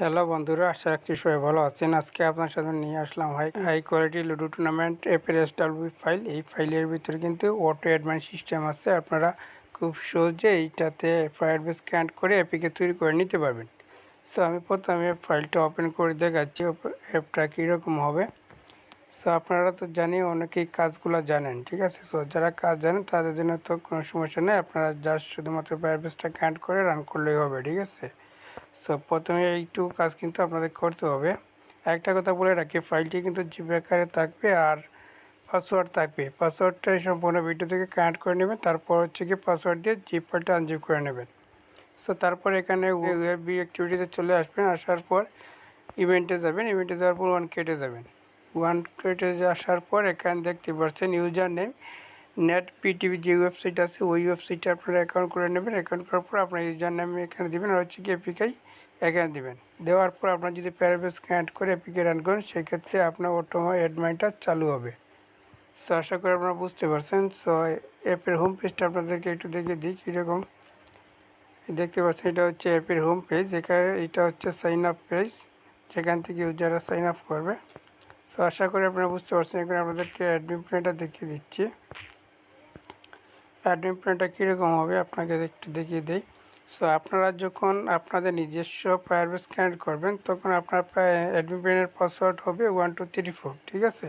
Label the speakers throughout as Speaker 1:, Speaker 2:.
Speaker 1: Hello বন্ধুরা, আশা রাখছি সবাই ভালো আছেন। আজকে আপনার সাথে নিয়ে আসলাম high high quality ludo tournament এফের এসডাব্লিউ ফাইল এই ফাইলের ভিতরে কিন্তু অটো অ্যাডভান্স সিস্টেম আছে। আপনারা খুব সহজে এইটাতে ফায়ার বেস স্ক্যান করে অ্যাপিকে তৈরি করে নিতে পারবেন। সো আমি প্রথমে ফাইলটা ওপেন করে দেখাচ্ছি অ্যাপটা কীরকম হবে। সো আপনারা তো জানি অনেকেই কাজগুলো জানেন, ঠিক আছে? সো যারা কাজ জানেন, তাদের জন্য তো কোনো সমস্যা নেই। আপনারা জাস্ট শুধুমাত্র ফায়ার বেসটা ক্যান্ট করে রান করলেই হবে, ঠিক আছে? সো প্রথমে এইটু কাজ কিন্তু আপনাদের করতে হবে। একটা কথা বলে রাখি ফাইলটি কিন্তু জিপ আকারে থাকবে আর পাসওয়ার্ড থাকবে। পাসওয়ার্ডটা সম্পূর্ণ ভিডিও থেকে কানেক্ট করে নেবেন, তারপর হচ্ছে কি পাসওয়ার্ড দিয়ে জিপ ফাইলটা আনজিপ করে নেবেন। সো তারপর এখানে ওয়েবি অ্যাক্টিভিটিতে চলে আসবেন, আসার পর ইভেন্টে যাবেন ইভেন্টে যাওয়ার পর ওয়ান কেটে যাবেন। ওয়ান কেটে আসার পর এখানে দেখতে পাচ্ছেন ইউজার নেম নেট পিটিভি যে ওয়েবসাইট আছে, ওই ওয়েবসাইটে আপনারা অ্যাকাউন্ট করে নেবেন। অ্যাকাউন্ট করার পর আপনার ইউজার নেম এখানে দেবেন আর হচ্ছে কি এপিকাই এখানে দেবেন। দেওয়ার পর আপনার যদি প্যারাবেস অ্যাড করে এপিকে রান করেন, সেক্ষেত্রে আপনার অটো অ্যাডমাইনটা চালু হবে। সো আশা করি আপনারা বুঝতে পারছেন। সো অ্যাপের হোম পেজটা আপনাদেরকে একটু দেখে দিই কীরকম। দেখতে পাচ্ছেন এটা হচ্ছে অ্যাপের হোম পেজ এখানে এটা হচ্ছে সাইন আপ পেজ যেখান থেকে ইউজাররা সাইন আপ করবে। সো আশা করি আপনারা বুঝতে পারছেন। এখানে আপনাদেরকে অ্যাডমিন প্ল্যানটা দেখিয়ে দিচ্ছি। অ্যাডমিন প্ল্যানটা কীরকম হবে আপনাকে একটু দেখিয়ে দিই। সো আপনারা যখন আপনাদের নিজস্ব ফায়ারবেস কানেক্ট করবেন, তখন আপনার অ্যাডমিন প্ল্যানের পাসওয়ার্ড হবে ওয়ান টু থ্রি ফোর ঠিক আছে?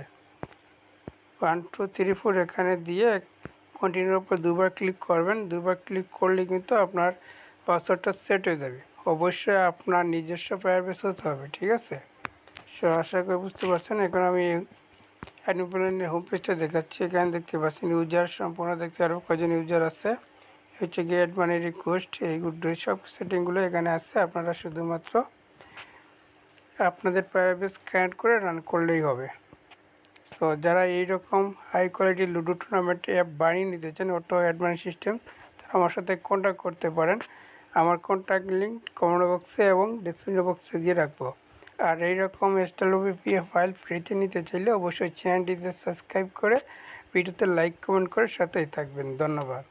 Speaker 1: ওয়ান টু থ্রি ফোর এখানে দিয়ে কন্টিনিউর উপর দুবার ক্লিক করবেন। দুবার ক্লিক করলে কিন্তু আপনার পাসওয়ার্ডটা সেট হয়ে যাবে। অবশ্যই আপনার নিজস্ব ফায়ারবেস হতে হবে, ঠিক আছে? সো আশা করি বুঝতে পারছেন। এখন আমি অ্যাডমিন হোম পেজটা দেখাচ্ছি। এখানে দেখতে পাচ্ছেন ইউজার সম্পূর্ণ দেখতে আরও কজন ইউজার আছে। হচ্ছে গেট মানে রিকোয়েস্ট এইগুলো সব সেটিংগুলো এখানে আছে। আপনারা শুধুমাত্র আপনাদের প্রাইভেস কানেক্ট করে রান করলেই হবে। সো যারা এইরকম high quality ludo tournament app বানিয়ে নিতে চান অটো অ্যাডভান্স সিস্টেম তারা আমার সাথে কন্ট্যাক্ট করতে পারেন। আমার কন্ট্যাক্ট লিঙ্ক কমেন্ট বক্সে এবং ডিসক্রিপশন বক্সে দিয়ে রাখব। আর এইরকম এসটালবি পিএফ ফাইল ফ্রিতে নিতে চাইলে অবশ্যই চ্যানেলটিতে সাবস্ক্রাইব করে, ভিডিওতে লাইক কমেন্ট করে সাথেই থাকবেন। ধন্যবাদ।